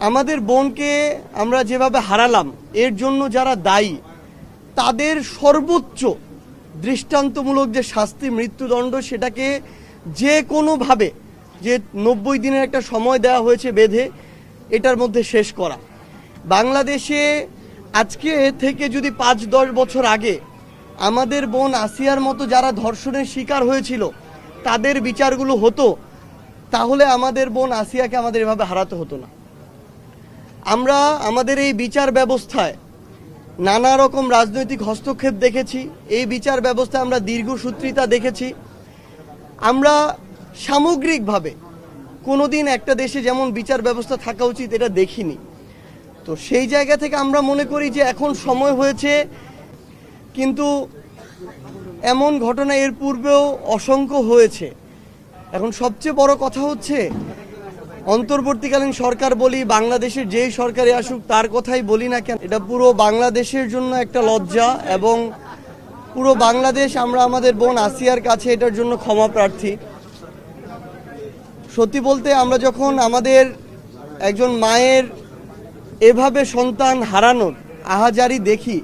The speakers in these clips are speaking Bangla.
আমাদের বোনকে আমরা যেভাবে হারালাম, এর জন্য যারা দায়ী, তাদের সর্বোচ্চ দৃষ্টান্তমূলক যে শাস্তি, মৃত্যুদণ্ড, সেটাকে যে কোনোভাবে যে নব্বই দিনের একটা সময় দেওয়া হয়েছে বেঁধে, এটার মধ্যে শেষ করা। বাংলাদেশে আজকে থেকে যদি পাঁচ, দশ বছর আগে আমাদের বোন আসিয়ার মতো যারা ধর্ষণের শিকার হয়েছিল, তাদের বিচারগুলো হতো, তাহলে আমাদের বোন আসিয়াকে আমাদের এভাবে হারাতে হতো না। আমরা আমাদের এই বিচার ব্যবস্থায় নানা রকম রাজনৈতিক হস্তক্ষেপ দেখেছি। এই বিচার ব্যবস্থায় আমরা দীর্ঘসূত্রিতা দেখেছি। আমরা সামগ্রিকভাবে কোনোদিন একটা দেশে যেমন বিচার ব্যবস্থা থাকা উচিত, এটা দেখিনি। তো সেই জায়গা থেকে আমরা মনে করি যে এখন সময় হয়েছে, কিন্তু এমন ঘটনা এর পূর্বেও অসংখ্য হয়েছে। এখন সবচেয়ে বড় কথা হচ্ছে অন্তর্বর্তীকালীন সরকার বলি, বাংলাদেশের যেই সরকারে আসুক, তার কথাই বলি না কেন। এটা পুরো বাংলাদেশের জন্য একটা লজ্জা এবং পুরো বাংলাদেশ, আমরা আমাদের বোন আসিয়ার কাছে এটার জন্য ক্ষমা প্রার্থী। সত্যি বলতে, আমরা যখন আমাদের একজন মায়ের এভাবে সন্তান হারানোর আহাজারি দেখি,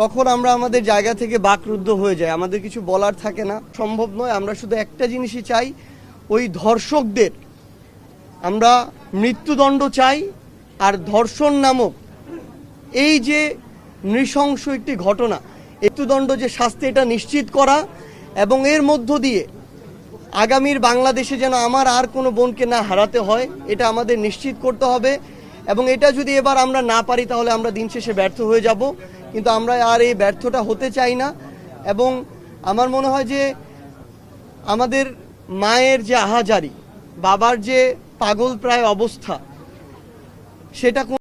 তখন আমরা আমাদের জায়গা থেকে বাকরুদ্ধ হয়ে যায় আমাদের কিছু বলার থাকে না। সম্ভব নয়, আমরা শুধু একটা জিনিসই চাই, ওই ধর্ষকদের আমরা মৃত্যুদণ্ড চাই আর ধর্ষণ নামক এই যে নৃশংস একটি ঘটনা, মৃত্যুদণ্ড যে শাস্তি, এটা নিশ্চিত করা এবং এর মধ্য দিয়ে আগামীর বাংলাদেশে যেন আমার আর কোনো বোনকে না হারাতে হয়, এটা আমাদের নিশ্চিত করতে হবে এবং এটা যদি এবার আমরা না পারি, তাহলে আমরা দিন শেষে ব্যর্থ হয়ে যাব। কিন্তু আমরা আর এই ব্যর্থটা হতে চাই না এবং আমার মনে হয় যে আমাদের মায়ের যে আহাজারি বাবার যে পাগল প্রায় অবস্থা সেটা